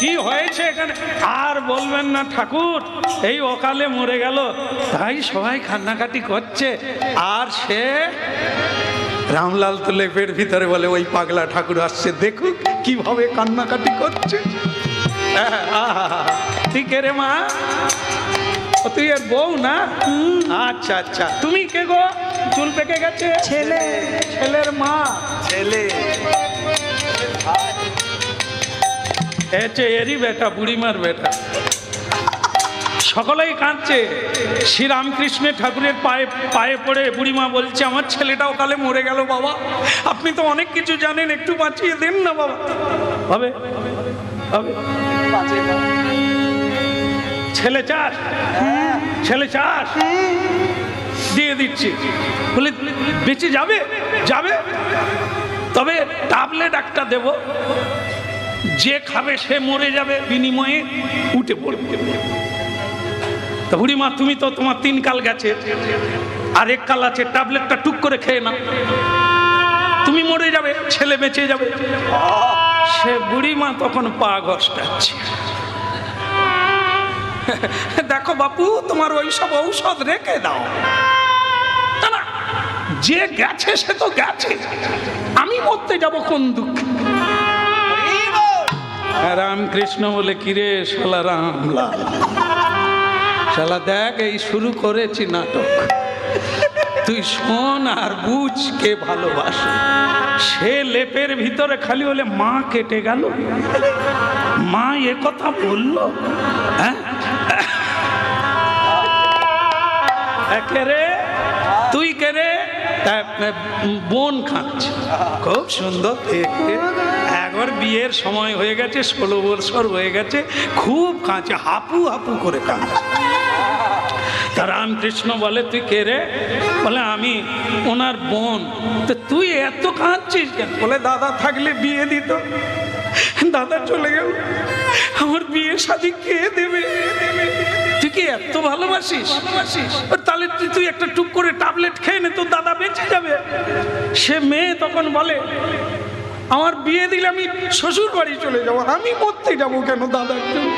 কি হয়েছে এখানে? আর বলবেন না ঠাকুর এই অকালে মরে গেল তাই সবাই কান্নাকাটি করছে। আর সে রামলাল তো লেপের ভিতরে বলে ওই পাগলা ঠাকুর আসছে দেখুক কীভাবে কান্নাকাটি করছে। ঠিক রে মা? তুই এর বউ না? আচ্ছা আচ্ছা। তুমি কে গো? চুল পেকে গেছে? ছেলে। ছেলের মা। ছেলে। এরই বেটা, বুড়িমার বেটা। সকলেই কাঁদছে। শ্রীরামকৃষ্ণের ঠাকুরের পায়ে পায়ে পড়ে বুড়িমা বলছে, আমার ছেলেটাও কালে মরে গেল বাবা। আপনি তো অনেক কিছু জানেন, একটু বাঁচিয়ে দেন না বাবা। হবে হবে ছেলে চাষ ছেলে চাষ দিয়ে দিচ্ছি। বলে, বেঁচে যাবে? যাবে? তবে টাবলেট একটা দেবো। যে খাবে সে মরে যাবে, বিনিময়ে উঠে পড়বে। তা বুড়িমা, তুমি তো তোমার তিন কাল গেছে, আর এক কাল আছে, ট্যাবলেটটা টুক করে খেয়ে না তুমি মরে যাবে, ছেলে বেঁচে যাবে। সে বুড়িমা তখন পা ঘষটাচ্ছে। দেখো বাপু, তোমার ওই সব ঔষধ রেখে দাও। যে গেছে সে তো গেছে। আমি মরতে যাব কোন দুঃখে? রামকৃষ্ণ বলে কিরে শালা রামলাল শালা দেখ এই শুরু করেছি নাটক। তুই শোন আর বুঝ কে ভালোবাসে। সে লেপের ভিতরে খালি হলে মা কেটে গেল। মা এ কথা বলল। হ্যাঁ? তুই কে রে? তা, উম, বোন খাচ্ছে। খুব সুন্দর একবার বিয়ের সময় হয়ে গেছে, ষোলো বছর হয়ে গেছে, খুব কাঁচে, হাপু হাপু করে কাঁদছে। তা রামকৃষ্ণ বলে, তুই কে রে? বলে, আমি ওনার বোন। তো তুই এত কাঁদছিস কেন? বলে, দাদা থাকলে বিয়ে দিত। দাদা চলে গেল। আমার বিয়ে শাদি কে দেবে? তুই কি এত ভালোবাসিস? তাহলে তুই- তুই একটা টুক করে ট্যাবলেট খেয়ে নে, তোর দাদা বেঁচে যাবে। সে মেয়ে তখন বলে আমার বিয়ে দিলে আমি শ্বশুর বাড়ি চলে যাব। আমি মরতে যাব কেন জন্য?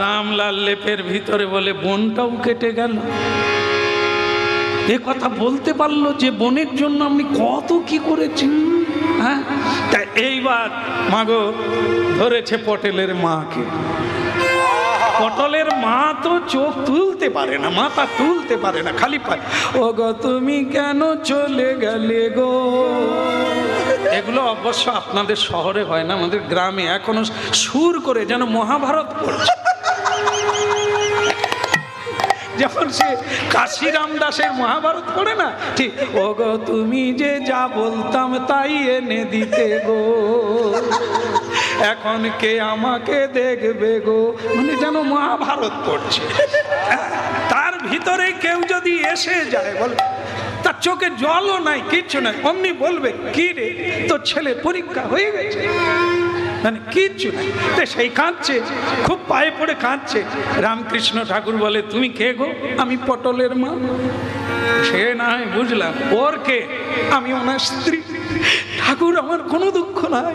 রামলাল লেপের ভিতরে বলে, বোনটাও কেটে গেল। এ কথা বলতে পারল যে, বোনের জন্য আমি কত কি করেছি হ্যাঁ? তা এইবার মাগো ধরেছে পটেলের মাকে। পটলের মা তো চোখ তুলতে পারে না, মাথা তুলতে পারে না, খালি পায়। ও গো তুমি কেন চলে গেলে গো? এগুলো অবশ্য আপনাদের শহরে হয় না, আমাদের গ্রামে এখনও সুর করে যেন মহাভারত পড়ছে। যখন সে কাশিরাম দাসের মহাভারত পড়ে না, ঠিক ও গো তুমি যে যা বলতাম তাই এনে দিতে গো। এখন কে আমাকে দেখবে গো? মানে যেন মহাভারত পড়ছে। তার ভিতরে কেউ যদি এসে যায়, বল, তার চোখে জলও নাই, কিচ্ছু নাই, অমনি বলবে, কি রে, তোর ছেলে পরীক্ষা হয়ে গেছে? মানে কিচ্ছু নাই। সেই কাঁদছে, খুব পায়ে পড়ে কাঁদছে। রামকৃষ্ণ ঠাকুর বলে, তুমি কে গো? আমি পটলের মা। সে না হয় বুঝলাম, ওর কে? আমি ওনার স্ত্রী। ঠাকুর, আমার কোনো দুঃখ নাই।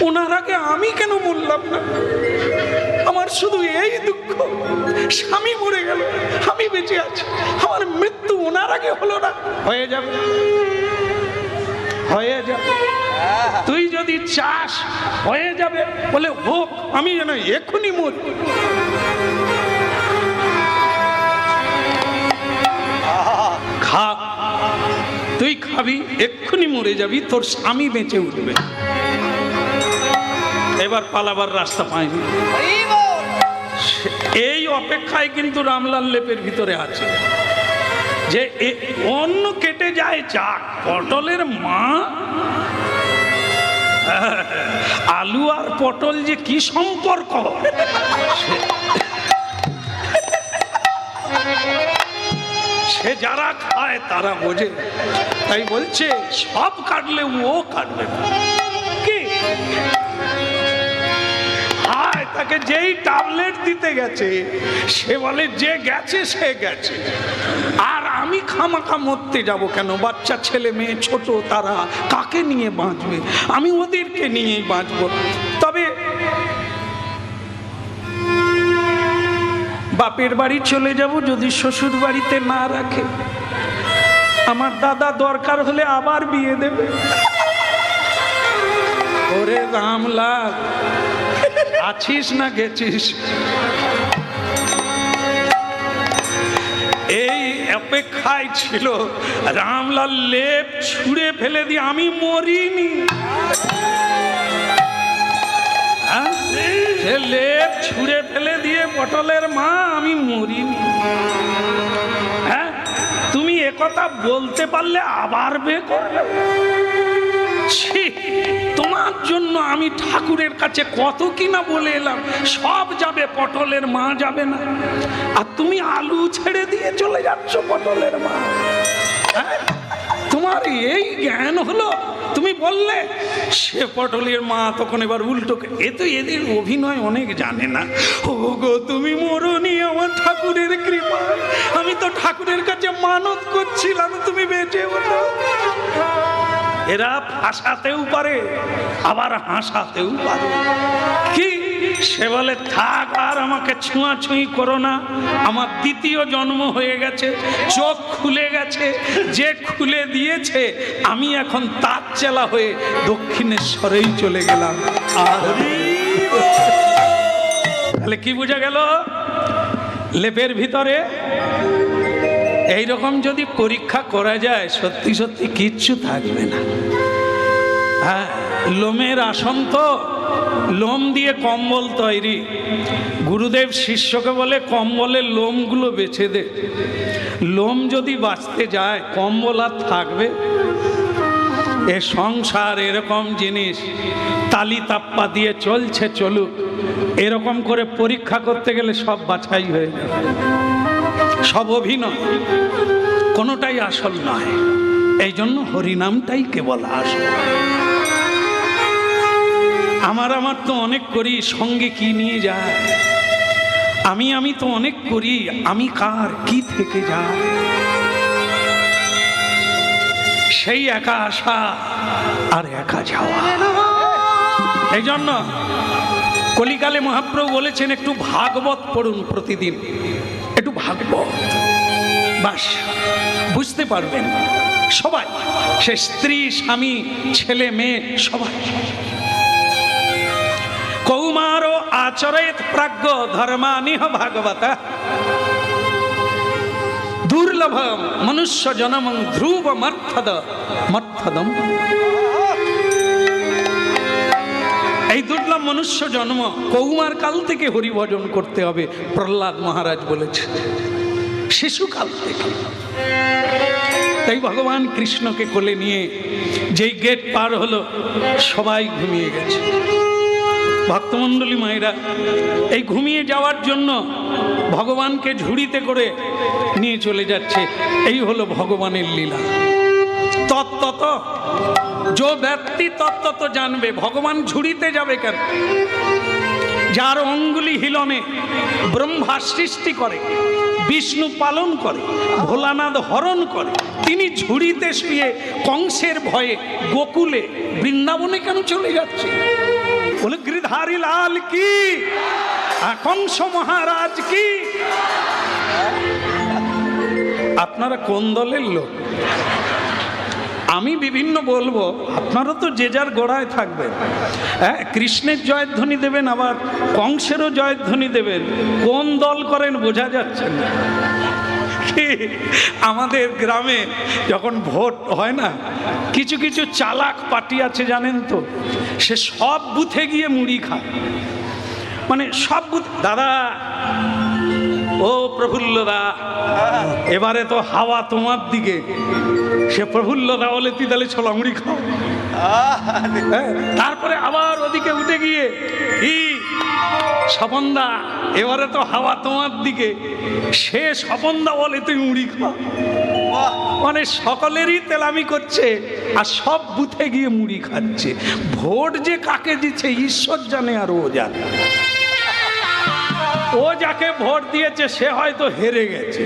ওনার আগে আমি কেন বললাম না? আমার শুধু এই দুঃখ। স্বামী মরে গেল, আমি বেঁচে আছি। আমার মৃত্যু ওনার আগে হলো না। হয়ে যাবে। হয়ে যাবে। তুই যদি চাস, হয়ে যাবে। বলে, হোক, আমি যেন এক্ষুনি মরি। খা। তুই খাবি, এক্ষুনি মরে যাবি, তোর স্বামী বেঁচে উঠবে। এবার পালাবার রাস্তা পায়নি এই অপেক্ষায় কিন্তু রামলাল লেপের ভিতরে আছে। যে অন্য কেটে যায়, যাক, পটলের মা। আলু আর পটল যে কি সম্পর্ক? সে যারা খায়, তারা বোঝে। তাই বলছে, সব কাটলে ও কাটবে। না। তাকে যেই ট্যাবলেট দিতে গেছে, সে বলে, যে গেছে, সে গেছে। আর আমি খামাখা মরতে যাব কেন? বাচ্চা, ছেলে, মেয়ে, ছোট, তারা কাকে নিয়ে বাঁচবে? আমি ওদেরকে নিয়েই বাঁচব। তবে বাপের বাড়ি চলে যাব যদি শ্বশুর বাড়িতে না রাখে। আমার দাদা দরকার হলে আবার বিয়ে দেবে। ওরে রামলাল আছিস না গেছিস? এই অপেক্ষায় ছিল রামলাল লেপ ছুঁড়ে ফেলে দিয়ে আমি মরিনি। হ্যাঁ? সে লেপ ছুঁড়ে ফেলে দিয়ে পটলের মা, আমি মরিনি। হ্যাঁ? তুমি একথা বলতে পারলে আবার বে করবে। ছি, তোমার জন্য আমি ঠাকুরের কাছে কত কিনা বলে এলাম। সব যাবে পটলের মা যাবে না। আর তুমি আলু ছেড়ে দিয়ে চলে যাচ্ছ পটলের মা। হ্যাঁ? তোমার এই জ্ঞান হলো তুমি বললে সে পটলের মা তখন এবার উল্টো এ তো এদের অভিনয় অনেক জানে না। ও গো তুমি মরনি আমার ঠাকুরের কৃপা। আমি তো ঠাকুরের কাছে মানত করছিলাম তুমি বেঁচে ওঠো। এরা ফাঁসাতেও পারে আবার হাসাতেও পারে। কি? সে বলে থাক আর আমাকে ছোঁয়াছুঁই করো না। আমার দ্বিতীয় জন্ম হয়ে গেছে চোখ খুলে গেছে যে খুলে দিয়েছে আমি এখন তার চেলা হয়ে দক্ষিণেশ্বরেই চলে গেলাম। আর! তাহলে কি বোঝা গেল? লেপের ভিতরে এই রকম যদি পরীক্ষা করা যায়, সত্যি সত্যি কিচ্ছু থাকবে না। হ্যাঁ লোমের আসন তো, লোম দিয়ে কম্বল তৈরি। গুরুদেব শিষ্যকে বলে কম্বলের লোমগুলো বেছে দে। লোম যদি বাঁচতে যায়, কম্বল আর থাকবে? এ সংসার এরকম জিনিস, তালি তাপ্পা দিয়ে চলছে, চলুক। এরকম করে পরীক্ষা করতে গেলে সব বাছাই হয়ে যাবে। সব অভিনয়। কোনোটাই আসল নয়। এই জন্য হরিনামটাই কেবল আসল। আমার আমার তো অনেক করি, সঙ্গে কি নিয়ে যায়? আমি আমি তো অনেক করি, আমি কার কি থেকে যায়? সেই একা আসা আর একা যাওয়া। এই জন্য কলিকালে মহাপ্রভু বলেছেন, একটু ভাগবত পড়ুন প্রতিদিন। ভাগবত বাস, বুঝতে পারবেন, সবাই, সে স্ত্রী, স্বামী, ছেলে, মেয়ে, সবাই। কৌমার আচরেত প্রাজ্ঞ ধর্মানিহ ভাগবত। দুর্লভম মনুষ্য জনম ধ্রুব মর্থদ মর্থদম। এই দুর্লভ মনুষ্য জন্ম কৌমার কাল থেকে হরিভজন করতে হবে, প্রহ্লাদ মহারাজ বলেছে। শিশুকাল থেকে। তাই ভগবান কৃষ্ণকে কোলে নিয়ে যেই গেট পার হলো, সবাই ঘুমিয়ে গেছে। ভক্তমণ্ডলী মায়েরা, এই ঘুমিয়ে যাওয়ার জন্য ভগবানকে ঝুড়িতে করে নিয়ে চলে যাচ্ছে। এই হলো ভগবানের লীলা। তত্ত্বত যে ব্যক্তি তত্ত্বত জানবে, ভগবান ঝুড়িতে যাবে কেন? যার অঙ্গুলি হিলনে ব্রহ্মা সৃষ্টি করে, বিষ্ণু পালন করে, ভোলানাথ হরণ করে, তিনি ঝুড়িতে শুয়ে কংসের ভয়ে গোকুলে বৃন্দাবনে কেন চলে যাচ্ছে? বলে গৃধারী লাল কি? কংস মহারাজ কি? আপনারা কোন দলের লোক? আমি বিভিন্ন বলব আপনারও তো যে যার গোড়ায় থাকবেন। হ্যাঁ কৃষ্ণের জয়ধ্বনি দেবেন, আবার কংসেরও জয়ধ্বনি দেবেন। কোন দল করেন বোঝা যাচ্ছে না। আমাদের গ্রামে যখন ভোট হয় না, কিছু কিছু চালাক পার্টি আছে জানেন তো, সে সব বুথে গিয়ে মুড়ি খায়। মানে সব বুথ দাদা ও প্রফুল্লদা এবারে তো হাওয়া তোমার দিকে। সে প্রফুল্লদা বলে তুই তাহলে ছোলা মুড়ি খাও। হ্যাঁ, তারপরে আবার ওদিকে উঠে গিয়ে কি? স্বপনদা এবারে তো হাওয়া তোমার দিকে। সে স্বপনদা বলে তুই মুড়ি খাও। মানে সকলেরই তেলামি করছে আর সব বুথে গিয়ে মুড়ি খাচ্ছে। ভোট যে কাকে দিচ্ছে ঈশ্বর জানে আর ও জানে। ও যাকে ভোট দিয়েছে, সে হয়তো হেরে গেছে।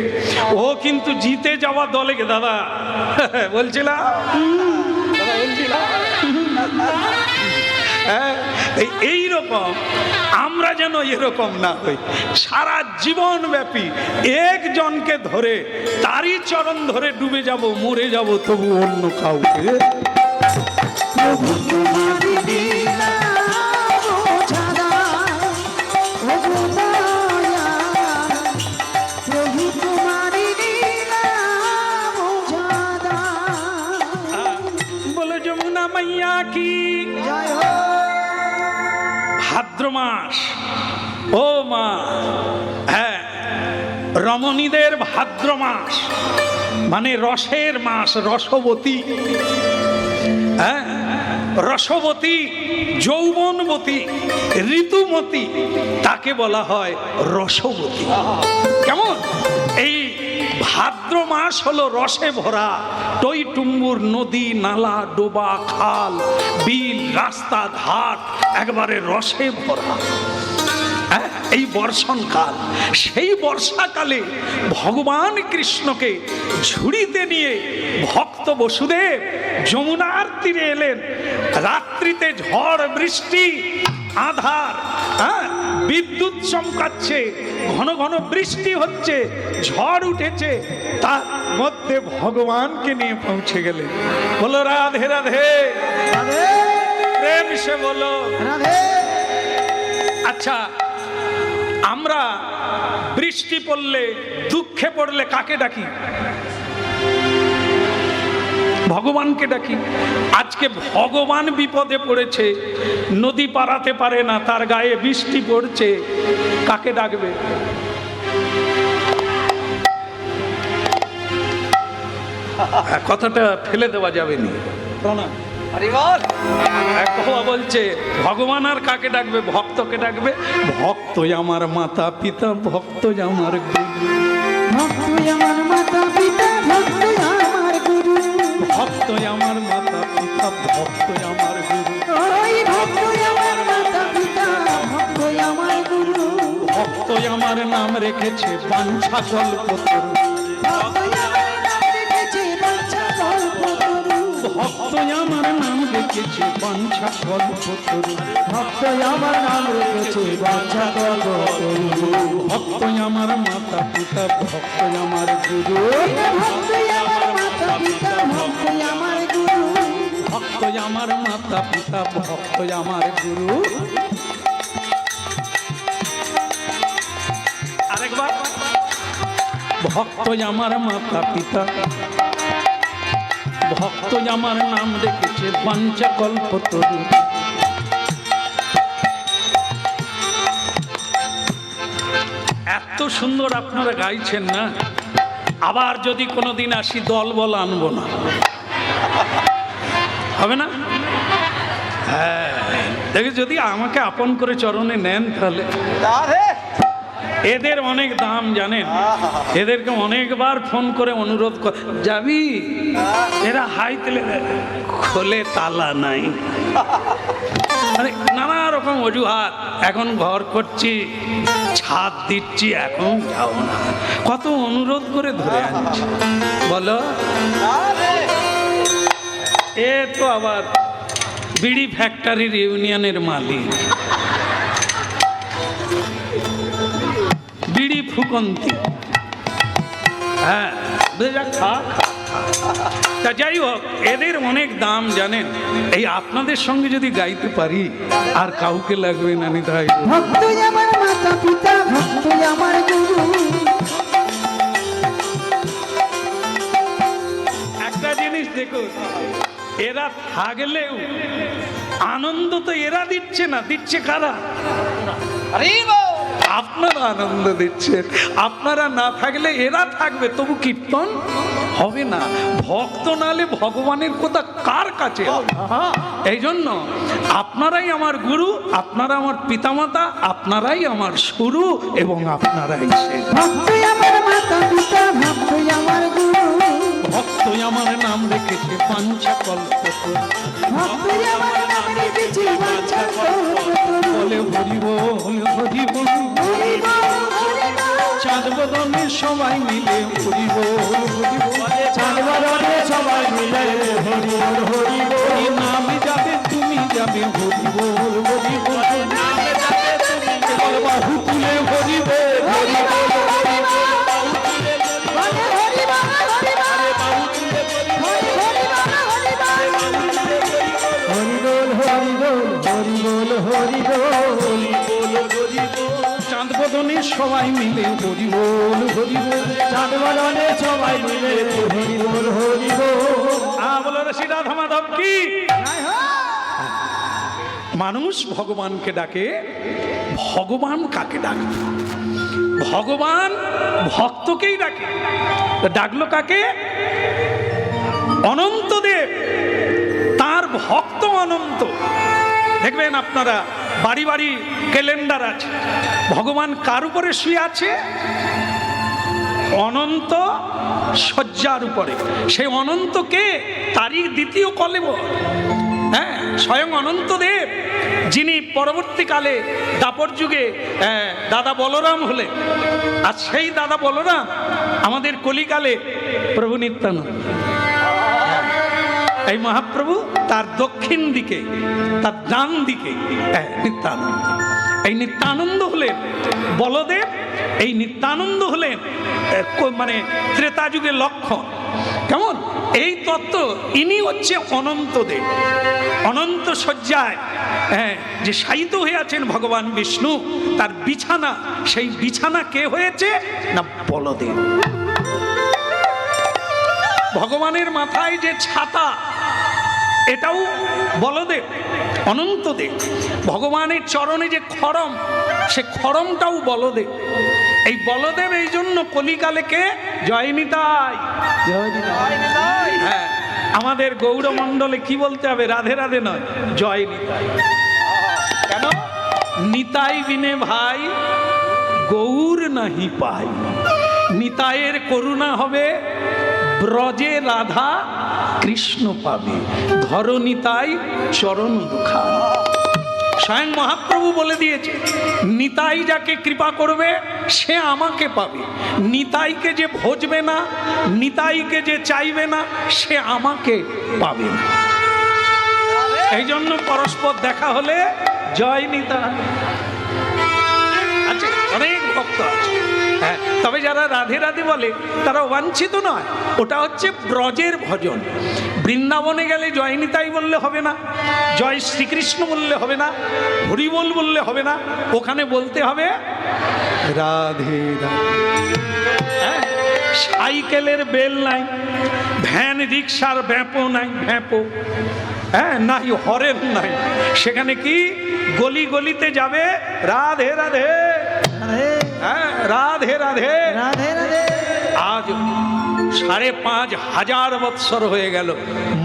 ও কিন্তু জিতে যাওয়া দলে দাদা, বলছিলাম? হ্যাঁ এই রকম আমরা যেন এরকম না হই। সারা জীবন ব্যাপী একজনকে ধরে, তারই চরণ ধরে ডুবে যাব, মরে যাব, তবু অন্য কাউকে। ভাদ্র মাস। ও মা হ্যাঁ রমণীদের ভাদ্র মাস মানে রসের মাস, রসবতী। হ্যাঁ রসবতী, যৌবনবতী, ঋতুমতী, তাকে বলা হয় রসবতী। ভাদ্র মাস হলো রসে ভরা। টইটুম্বুর নদী নালা ডোবা খাল বিল রাস্তা ঘাট একবারে রসে ভরা। হ্যাঁ, এই বর্ষণকাল সেই বর্ষাকালে ভগবান কৃষ্ণকে ঝুড়িতে নিয়ে ভক্ত বসুদেব যমুনার তীরে এলেন। রাত্রিতে ঝড় বৃষ্টি আধার হ্যাঁ বিদ্যুৎ চমকাচ্ছে ঘন ঘন বৃষ্টি হচ্ছে ঝড় উঠেছে। তার মধ্যে ভগবানকে নিয়ে পৌঁছে গেলে। বলো রাধে রাধে। রাধে, প্রেম সে বলো। রাধে। আচ্ছা আমরা বৃষ্টি পড়লে দুঃখে পড়লে কাকে ডাকি? ভগবানকে ডাকি। আজকে ভগবান বিপদে পড়েছে নদী পারাতে পারে না তার গায়ে বৃষ্টি পড়ছে কাকে ডাকবে? হ্যাঁ, কথাটা ফেলে দেওয়া যাবে না। প্রণাম এক বলছে ভগবান আর কাকে ডাকবে? ভক্তকে ডাকবে? ভক্তই আমার মাতা পিতা ভক্তই আমার গুরু। ভক্তই আমার মাতা ভক্তই আমার মাতা পিতা ভক্তই আমার গুরু ওই ভক্তই আমার মাতা পিতা ভক্তই আমার গুরু ভক্তই আমার নাম রেখেছে বাঞ্ছা কল্পতরু ভক্তই আমার নাম রেখেছে বাঞ্ছা কল্পতরু ভক্তই আমার নাম রেখেছে বাঞ্ছা কল্পতরু ভক্তই আমার মাতা পিতা ভক্তই আমার গুরু ভক্তই আমার পিতা ভক্তই আমার মাতা পিতা, ভক্তই আমার গুরু। আরেকবার। ভক্তই আমার মাতা পিতা। ভক্ত আমার নাম রেখেছে পঞ্চা কল্পতরু এত সুন্দর আপনারা গাইছেন না? আবার যদি কোনোদিন আসি দল বল আনব না। হবে না? হ্যাঁ দেখে যদি আমাকে আপন করে চরণে নেন তাহলে। এদের অনেক দাম জানেন? এদেরকে অনেকবার ফোন করে অনুরোধ কর। যাবি? এরা হাই তেলে খোলে তালা নাই। মানে নানা রকম অজুহাত। এখন ঘর করছি ছাদ দিচ্ছি এখন যাও না। কত অনুরোধ করে ধরে আনছি। বলো। এ তো আবার বিড়ি ফ্যাক্টরির ইউনিয়নের মালিক। বিড়ি ফুকন্তি। হ্যাঁ খা, খা। তা যাই হোক এদের অনেক দাম জানেন? এই আপনাদের সঙ্গে যদি গাইতে পারি আর কাউকে লাগবে না নি তাই ভক্তই আমার মাতা পিতা ভক্তই আমার গুরু। একটা জিনিস দেখুন এরা থাকলেও আনন্দ তো এরা দিচ্ছে না দিচ্ছে কারা? আপনারা আনন্দ দিচ্ছেন আপনারা না থাকলে এরা থাকবে তবু কীর্তন? হবে না। ভক্ত নালে ভগবানের কথা কার কাছে? এই জন্য আপনারাই আমার গুরু, আপনারা আমার পিতামাতা, আপনারাই আমার শুরু এবং আপনারাই শেষ। ভক্তই আমার নাম রেখেছে পাঞ্চা কল্প বলে হরিব হরিব চাঁদবদনে সবাই মিলে হরিব চাঁদবদনে সবাই মিলে হরি হরি হরি নাম যাবে তুমি যাবে হরি বল হরি বল বাহু তুলে হরিব হরি হরি বল হরি বল হরি বল হরি বল হরি বল বদনে সবাই মিলে হরি বল হরি বল চাঁদ সবাই মিলে হরি বল হরি বল কি? মানুষ ভগবানকে ডাকে, ভগবান কাকে ডাকে? ভগবান ভক্তকেই ডাকে। ডাকলো কাকে? অনন্ত দেব। তার ভক্ত অনন্ত। দেখবেন আপনারা বাড়ি বাড়ি ক্যালেন্ডার আছে। ভগবান কার উপরে শুয়ে আছে? অনন্ত শয্যার উপরে। সেই অনন্তকে তারই দ্বিতীয় কলেব। হ্যাঁ স্বয়ং অনন্ত দেব, যিনি পরবর্তীকালে দাপর যুগে দাদা বলরাম হলে আর সেই দাদা বলরাম আমাদের কলিকালে প্রভু নিত্যানন্দ। এই মহাপ্রভু, তার দক্ষিণ দিকে, তার ডান দিকে নিত্যানন্দ। এই নিত্যানন্দ হলেন বলদেব, এই নিত্যানন্দ হলেন মানে ত্রেতা যুগের লক্ষণ। কেমন? এই তত্ত্ব, ইনি হচ্ছে অনন্ত দেব। অনন্ত শয্যায় হ্যাঁ যে শায়িত হয়ে আছেন ভগবান বিষ্ণু, তার বিছানা, সেই বিছানা কে হয়েছে? না, বলদেব। ভগবানের মাথায় যে ছাতা এটাও বলদেব অনন্তদেব ভগবানের চরণে যে খরম সে খড়মটাও বলদেব এই বলদেব এই জন্য কলিকালে কলিকালেকে জয়নিতাই হ্যাঁ আমাদের গৌরমণ্ডলে কি বলতে হবে? রাধে রাধে নয় জয় নিতাই। কেন? নিতাই বিনে ভাই গৌর নাহি পাই। নিতাইয়ের করুণা হবে ব্রজে রাধা কৃষ্ণ পাবে। ধর নিতাই চরণ দুখা। স্বয়ং মহাপ্রভু বলে দিয়েছে, নিতাই যাকে কৃপা করবে, সে আমাকে পাবে। নিতাইকে যে ভোজবে না, নিতাইকে যে চাইবে না, সে আমাকে পাবে না। এই জন্য পরস্পর দেখা হলে জয় নিতাই। আছে অনেক ভক্ত আছে। তবে যারা রাধে রাধে বলে তারা অবাঞ্ছিত নয়। ওটা হচ্ছে ব্রজের ভজন। বৃন্দাবনে গেলে জয় নিতাই বললে হবে না জয় শ্রীকৃষ্ণ বললে হবে না হরিবল বললে হবে না ওখানে বলতে হবে রাধে রাধে। হ্যাঁ, সাইকেলের বেল নাই ভ্যান রিক্সার ব্যাপো নাই ভ্যাপো হ্যাঁ নাই হরেন নাই। সেখানে কি? গলি গলিতে যাবে রাধে রাধে। রাধে। রাধে রাধে। রাধে আজ সাড়ে পাঁচ হাজার বৎসর হয়ে গেল।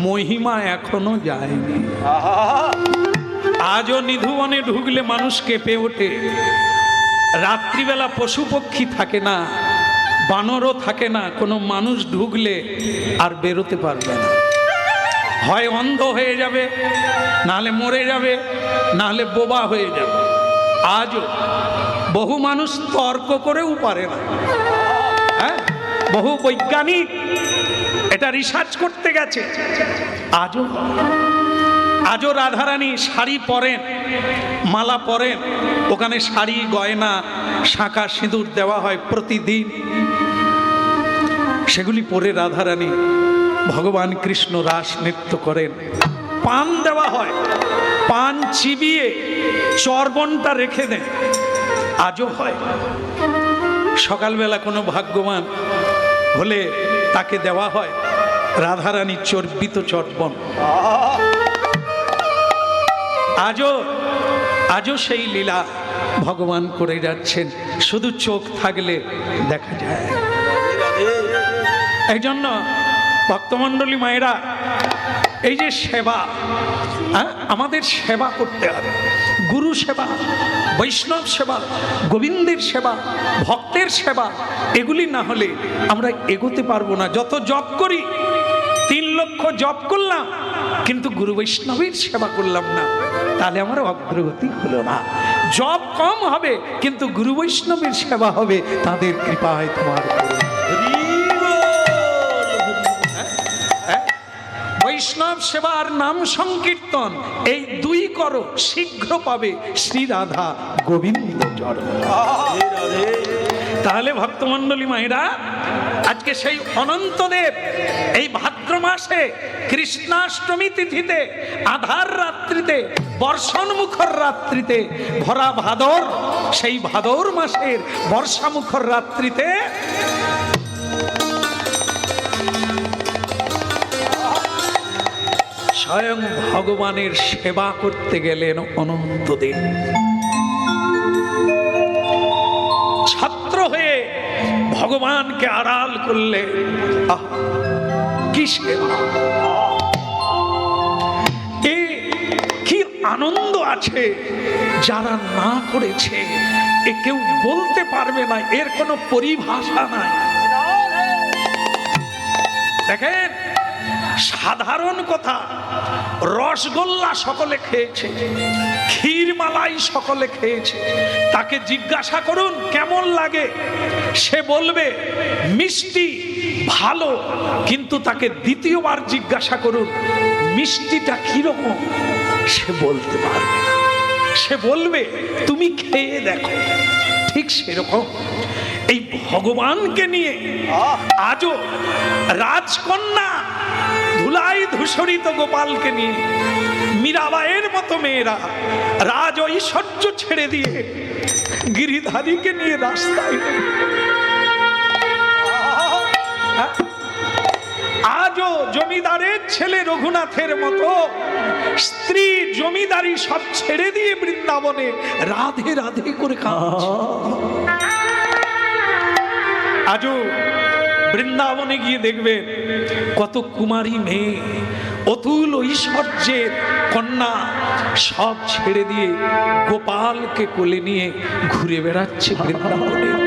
মহিমা এখনও যায়নি। আজও নিধুবনে ঢুকলে মানুষ কেঁপে ওঠে। রাত্রিবেলা পশু পক্ষী থাকে না বানরও থাকে না কোনো মানুষ ঢুকলে আর বেরোতে পারবে না। হয় অন্ধ হয়ে যাবে নাহলে মরে যাবে নাহলে বোবা হয়ে যাবে। আজও বহু মানুষ তর্ক করেও পারে না। হ্যাঁ? বহু বৈজ্ঞানিক এটা রিসার্চ করতে গেছে। আজও আজও রাধারানী শাড়ি পরেন, মালা পরেন, ওখানে শাড়ি, গয়না, শাঁখা, সিঁদুর দেওয়া হয় প্রতিদিন। সেগুলি পরে রাধারানী ভগবান কৃষ্ণ রাস নৃত্য করেন। পান দেওয়া হয়, পান চিবিয়ে চর্বণটা রেখে দেন। আজও হয়। সকালবেলা কোনো ভাগ্যবান হলে তাকে দেওয়া হয় রাধারানীর চর্বিত চর্বণ। আজও আজও সেই লীলা ভগবান করে যাচ্ছেন। শুধু চোখ থাকলে দেখা যায়। এই জন্য ভক্তমণ্ডলী মায়েরা এই যে সেবা হ্যাঁ, আমাদের সেবা করতে হবে। গুরু সেবা বৈষ্ণব সেবা গোবিন্দের সেবা ভক্তের সেবা এগুলি না হলে আমরা এগোতে পারব না। যত জপ করি তিন লক্ষ জপ করলাম কিন্তু গুরু বৈষ্ণবের সেবা করলাম না। তাহলে আমার অগ্রগতি হলো না। জব কম হবে কিন্তু গুরু বৈষ্ণবের সেবা হবে। তাদের কৃপায় তোমার বৈষ্ণব সেবার নাম সংকীর্তন। এই দুই করো শীঘ্র পাবে শ্রী রাধা গোবিন্দ তাহলে ভক্তমণ্ডলী মায়েরা, আজকে সেই অনন্তদেব, এই ভাদ্র মাসে কৃষ্ণাষ্টমী তিথিতে, আধার রাত্রিতে বর্ষণমুখর রাত্রিতে, ভরা ভাদর, সেই ভাদর মাসের বর্ষামুখর রাত্রিতে স্বয়ং ভগবানের সেবা করতে গেলেন অনন্ত অনন্তদেব ছাত্র হয়ে ভগবানকে আড়াল করলে কি সেবা? এ কি আনন্দ আছে যারা না করেছে? এ কেউ বলতে পারবে না, এর কোনো পরিভাষা নাই। দেখেন সাধারণ কথা রসগোল্লা সকলে খেয়েছে ক্ষীর মালাই সকলে খেয়েছে। তাকে জিজ্ঞাসা করুন কেমন লাগে? সে বলবে মিষ্টি ভালো। কিন্তু তাকে দ্বিতীয়বার জিজ্ঞাসা করুন মিষ্টিটা কীরকম? সে বলতে পারবে না। সে বলবে তুমি খেয়ে দেখো। ঠিক সেরকম। এই ভগবানকে নিয়ে আজও রাজকন্যা ধুলাই ধূসরিত গোপালকে নিয়ে মীরাবাইয়ের মতো মেয়েরা রাজ ঐশ্বর্য ছেড়ে দিয়ে গিরিধারীকে নিয়ে রাস্তায়? আজও জমিদারের ছেলে রঘুনাথের মতো স্ত্রী জমিদারি সব ছেড়ে দিয়ে বৃন্দাবনে রাধে রাধে করে কাঁদছে আজও বৃন্দাবনে গিয়ে দেখবেন কত কুমারী মেয়ে, অতুল ঐশ্বর্যের কন্যা, সব ছেড়ে দিয়ে গোপালকে কোলে নিয়ে ঘুরে বেড়াচ্ছে বৃন্দাবনে।